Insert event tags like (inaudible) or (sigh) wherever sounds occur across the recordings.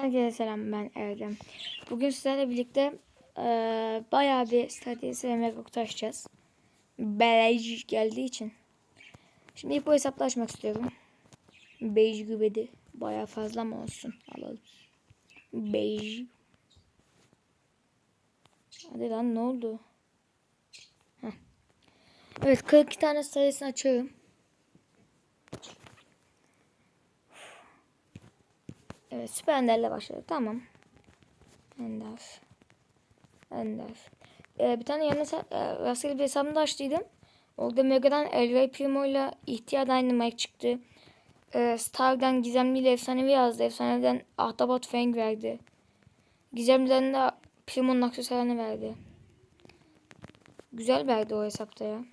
Herkese selam ben Erdem. Bugün sizlerle birlikte eee bayağı bir strateji ve mega kutu açacağız. Geldiği için. Şimdi ilk bu hesapla açmak istiyorum. Bej gübedi. Bayağı fazla mı olsun? Alalım. Bej. Hadi lan ne oldu? Heh. Evet 42 tane sayısını açıyorum. Evet Süper Ender'le başladık. Tamam. Ender. Ender. Ee, bir tane yanına e, rastgele bir hesabımda açtıydım. Orada Mega'dan El Rey Primo ile İhtiyar Dynamite çıktı. Ee, Star'dan Gizemli ile Efsanevi yazdı. Efsaneden Ahtapot Fang verdi. Gizemli'den de Primo'nun aksesuarını verdi. Güzel verdi o hesapta ya.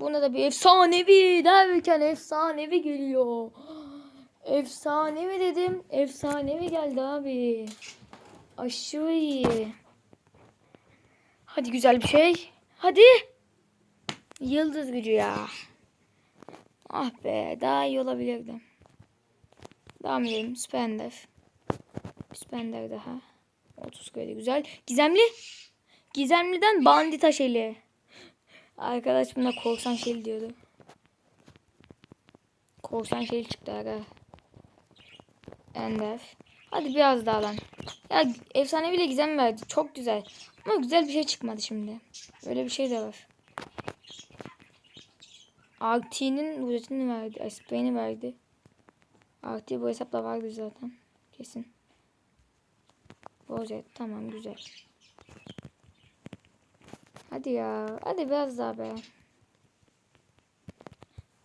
Bunda da bir efsanevi derken efsanevi geliyor. Efsanevi dedim. Efsanevi geldi abi. Aşırı iyi. Hadi güzel bir şey. Hadi. Yıldız gücü ya. Ah be daha iyi olabilirdi. Devam edelim. Spender. Spender daha. 30 kredi güzel. Gizemli. Gizemliden bandita şeli. Arkadaş buna korsan şeli diyordu. Korsan şeli çıktı aga. Ender. Hadi biraz daha lan. Ya efsaneviyle gizem verdi. Çok güzel. Ama güzel bir şey çıkmadı şimdi. Öyle bir şey de var. RT'nin ücretini verdi. ay, Spray'ini verdi. RT bu hesapla vardı zaten. Kesin. Rozet tamam güzel. Hadi ya. Hadi biraz daha be.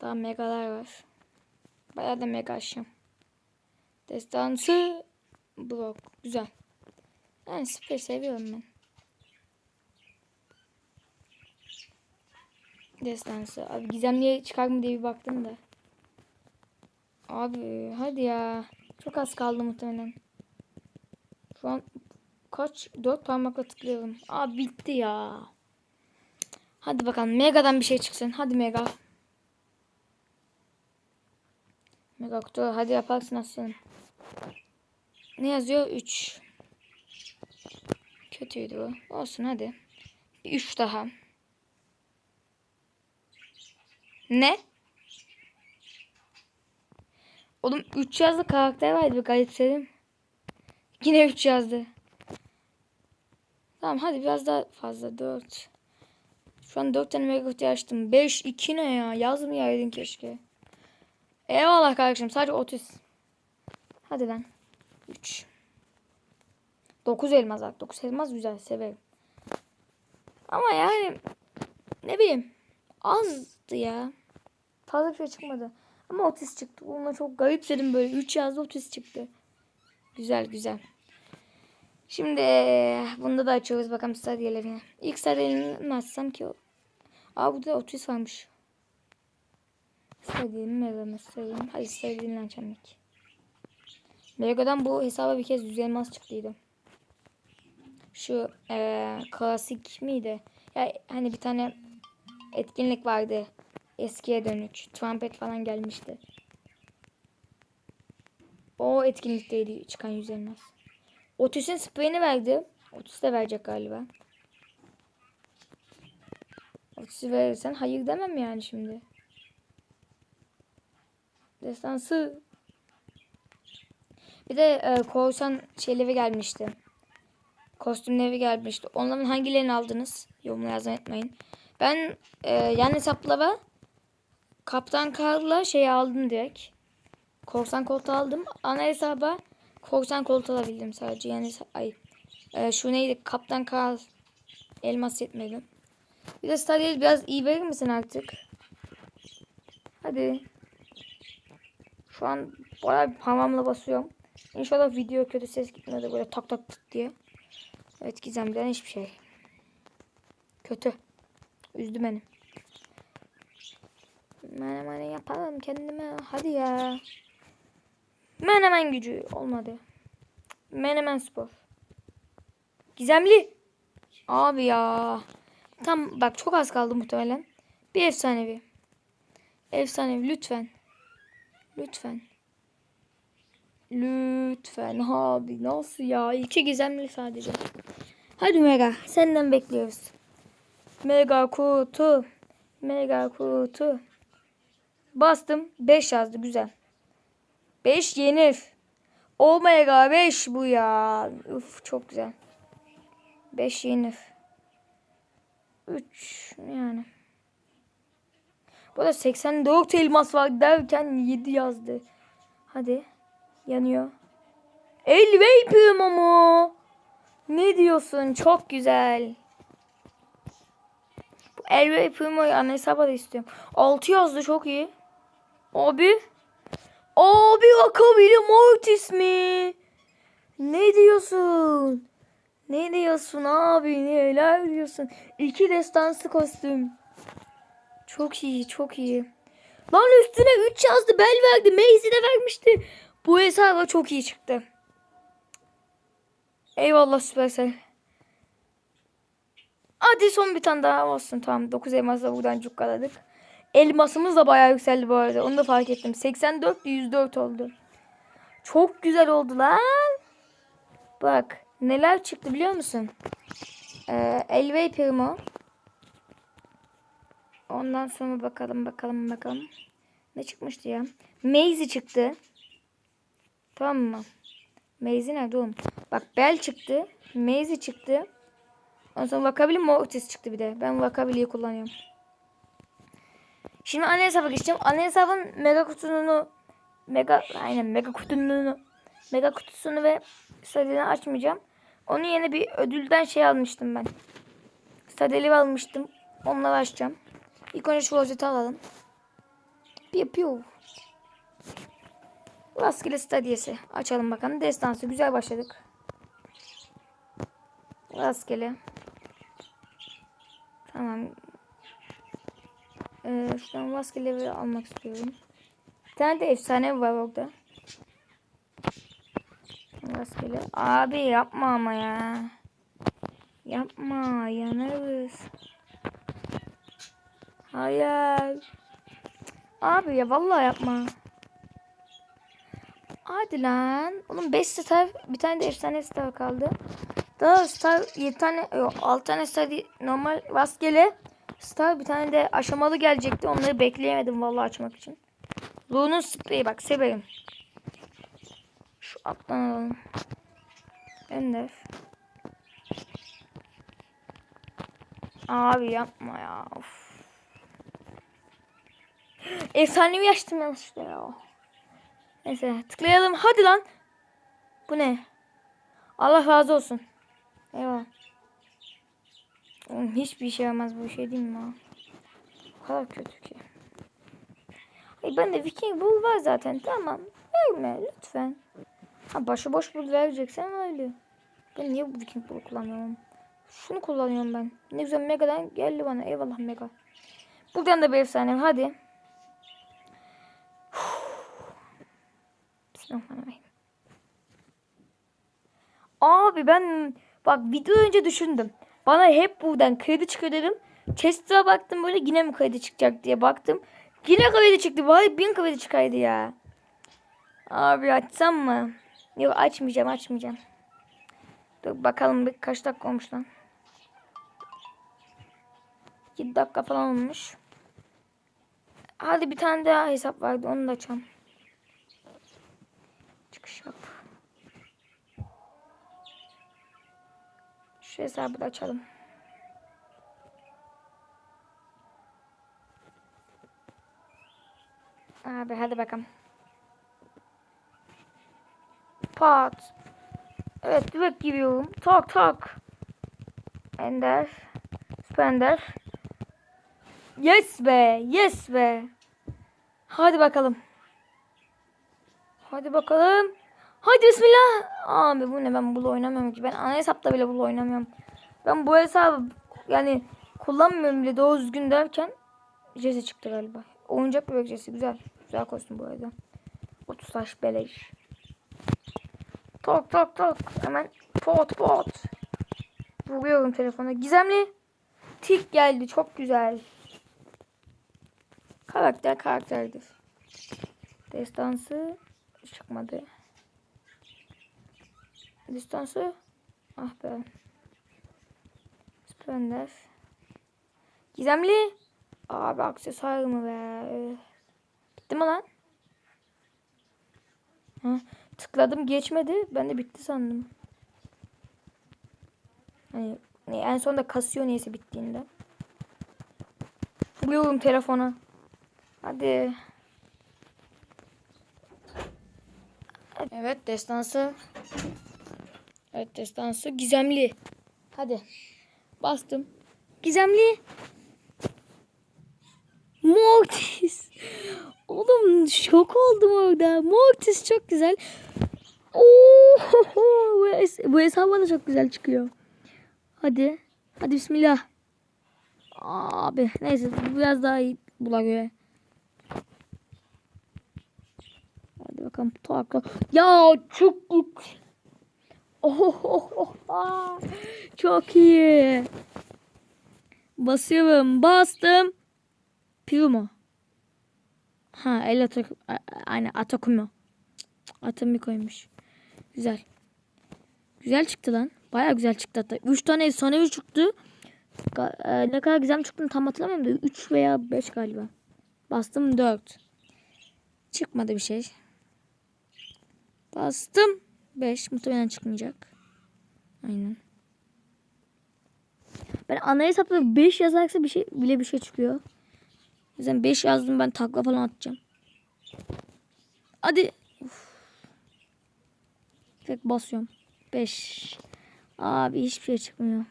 Daha megalar var. Bayağı da mega aşım. Destansı blok. Güzel. Yani süper seviyorum ben. Destansı. Abi gizemliye çıkar mı diye bir baktım da. Abi hadi ya. Çok az kaldı muhtemelen. Şu an kaç? Dört parmakla tıklıyorum. Abi bitti ya. Hadi bakalım. Mega'dan bir şey çıksın. Hadi Mega. Mega kutu. Hadi yaparsın aslanım. Ne yazıyor? 3. Kötüydü bu. Olsun hadi. Bir 3 daha. Ne? Oğlum 3 yazdı karakter vardı bir garipsedim. Yine 3 yazdı. Tamam hadi biraz daha fazla 4. Şu an 4 tane mega açtım. 5 2 ne ya? Yazmayaydın keşke. Eyvallah kardeşim sadece 30. Hadi lan. 3. 9 elmas bak. 9 elmas güzel severim. Ama yani ne bileyim azdı ya. Fazla bir şey çıkmadı. Ama 30 çıktı. Ona çok garipsedim böyle. 3 yazdı 30 çıktı. Güzel güzel. Şimdi bunda da açıyoruz bakalım stadiyelerini. İlk stadiyelerini açsam ki o. Aa burada 30 varmış. Stadiyelimi mega stadiyelimi. Hadi stadiyelini açalım ilk. Mega'dan bu hesaba bir kez 100 elmas çıktıydı. Şu ee, klasik miydi? Ya hani bir tane etkinlik vardı. Eskiye dönük. Trumpet falan gelmişti. O etkinlikteydi çıkan 100 elmas. Otis'in spreyini verdi. Otis de verecek galiba. Otis'i verirsen hayır demem yani şimdi. Destansı. Bir de e, korsan şeyleri gelmişti. Kostümleri gelmişti. Onların hangilerini aldınız? Yorumlara yazmayı unutmayın. Ben e, yan hesaplara Kaptan Karl'la şey aldım direkt. Korsan koltuğu aldım. Ana hesaba korsan koltuğu alabildim sadece. Yani ay e, şu neydi? Kaptan Karl elmas yetmedi. Bir de Stadiel biraz iyi verir misin artık? Hadi. Şu an bayağı bir parmağımla basıyorum. İnşallah video kötü ses gitmedi böyle tak tak tık diye. Evet gizemden hiçbir şey. Kötü. Üzdü beni. Menemen yapalım kendime. Hadi ya. Menemen gücü olmadı. Menemen spor. Gizemli. Abi ya. Tam bak çok az kaldı muhtemelen. Bir efsanevi. Efsanevi lütfen. Lütfen. Lütfen. abi nasıl ya? İki gizemli sadece. Hadi Mega senden bekliyoruz. Mega kutu. Mega kutu. Bastım 5 yazdı güzel. 5 yenir. Omega 5 bu ya. Uf çok güzel. 5 yenir. 3 yani. Bu da 84 elmas var derken 7 yazdı. Hadi. Yanıyor. El Vapor mu? Ne diyorsun? Çok güzel. Bu El Vapor'u ana hesaba da istiyorum. 6 yazdı çok iyi. Abi. Abi Akabili Mortis mi? Ne diyorsun? Ne diyorsun abi? Neler diyorsun? İki destansı kostüm. Çok iyi, çok iyi. Lan üstüne 3 yazdı. Bel verdi. Maze'i de vermişti. Bu hesaba çok iyi çıktı. Eyvallah Süpersel. Hadi son bir tane daha olsun. Tamam 9 elmasla buradan cukkaladık. Elmasımız da bayağı yükseldi bu arada. Onu da fark ettim. 84 104 oldu. Çok güzel oldu lan. Bak neler çıktı biliyor musun? Ee, Elvey Primo. Ondan sonra bakalım bakalım bakalım. Ne çıkmıştı ya? Maze çıktı. Tamam mı? Maze nerede oğlum? Bak Bell çıktı. Maze çıktı. Ondan sonra Vakabili Mortis çıktı bir de. Ben Vakabili'yi kullanıyorum. Şimdi ana hesaba geçeceğim. Ana hesabın mega kutusunu mega aynen mega kutusunu mega kutusunu ve stadini açmayacağım. Onun yerine bir ödülden şey almıştım ben. Stadeli almıştım. Onunla açacağım. İlk önce şu rozeti alalım. Piu piu. Rastgele stadiyesi. Açalım bakalım. Destansı güzel başladık. Rastgele. Tamam. Ee, şuradan rastgele almak istiyorum. Bir tane de efsane var orada. Rastgele. Abi yapma ama ya. Yapma yanarız. Hayır. Abi ya vallahi yapma. Hadi lan. Oğlum 5 star bir tane de efsane star kaldı. Daha star 7 tane yok 6 tane star değil, normal rastgele star bir tane de aşamalı gelecekti. Onları bekleyemedim vallahi açmak için. Lu'nun spreyi bak severim. Şu alttan alalım. Ender. Abi yapma ya. Of. (gasps) Efsanevi açtım yanlışlıkla ya. Neyse tıklayalım. Hadi lan. Bu ne? Allah razı olsun. Eyvallah. Oğlum hiçbir şey olmaz bu şey değil mi? O kadar kötü ki. Ay ben de Viking Bull var zaten. Tamam. Verme lütfen. Ha başıboş Bull vereceksen öyle. Ben niye bu Viking Bull'u kullanıyorum? Şunu kullanıyorum ben. Ne güzel Mega'dan geldi bana. Eyvallah Mega. Buradan da bir efsane. Hadi. Bismillahirrahmanirrahim. Abi ben bak video önce düşündüm. Bana hep buradan kredi çıkıyor dedim. Chest'e baktım böyle yine mi kredi çıkacak diye baktım. Yine kredi çıktı. Vay bin kredi çıkaydı ya. Abi açsam mı? Yok açmayacağım açmayacağım. Dur bakalım bir kaç dakika olmuş lan. 7 dakika falan olmuş. Hadi bir tane daha hesap vardı onu da açalım. Yap. Şu hesabı da açalım. Abi hadi bakalım. Pat. Evet direkt giriyorum. Tak tak. Ender. Spender. Yes be. Yes be. Hadi bakalım. Hadi bakalım. Hadi bismillah. Abi bu ne ben bunu oynamıyorum ki. Ben ana hesapta bile bunu oynamıyorum. Ben bu hesabı yani kullanmıyorum bile doğru düzgün derken Jesse çıktı galiba. Oyuncak bebek Jesse. Güzel. Güzel kostüm bu arada. 30 taş beleş. Tok tok tok. Hemen pot pot. Vuruyorum telefona. Gizemli. Tik geldi. Çok güzel. Karakter karakterdir. Destansı çıkmadı. Distansı. Ah be. Splendor. Gizemli. Abi aksesuar mı be? Bitti mi lan? Ha, tıkladım geçmedi. Ben de bitti sandım. Hani en sonunda kasıyor neyse bittiğinde. Vuruyorum telefona. Hadi. Evet destansı. Evet destansı gizemli. Hadi. Bastım. Gizemli. Mortis. (laughs) Oğlum şok oldum orada. Mortis çok güzel. Oo, bu, es- bu hesap da çok güzel çıkıyor. Hadi. Hadi bismillah. Abi neyse biraz daha iyi bula göre. Hadi bakalım. Ya çok Oh, oh, oh. Çok iyi. Basıyorum. Bastım. Pirumo. Ha el atak aynen Atakumo. Atami koymuş. Güzel. Güzel çıktı lan. Baya güzel çıktı hatta. 3 tane efsanevi çıktı. E, ne kadar güzel çıktığını tam hatırlamıyorum da 3 veya 5 galiba. Bastım 4. Çıkmadı bir şey. Bastım 5. Muhtemelen çıkmayacak. Aynen. Ben ana hesapta 5 yazarsa bir şey bile bir şey çıkıyor. Yüzden 5 yazdım ben takla falan atacağım. Hadi. Uf. Tek basıyorum. 5. Abi hiçbir şey çıkmıyor.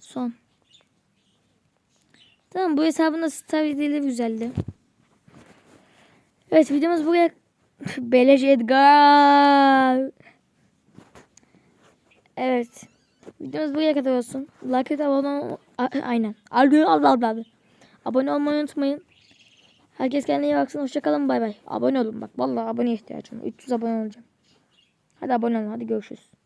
Son. Tamam bu hesabın da videoları güzeldi. Evet videomuz buraya (laughs) Beleş Edgar. Evet. Videomuz buraya kadar olsun. Like et abone (laughs) Aynen. Allah Allah. Abone olmayı unutmayın. Herkes kendine iyi baksın. Hoşçakalın. Bay bay. Abone olun bak. Vallahi abone ihtiyacım var. 300 abone olacağım. Hadi abone olun. Hadi görüşürüz.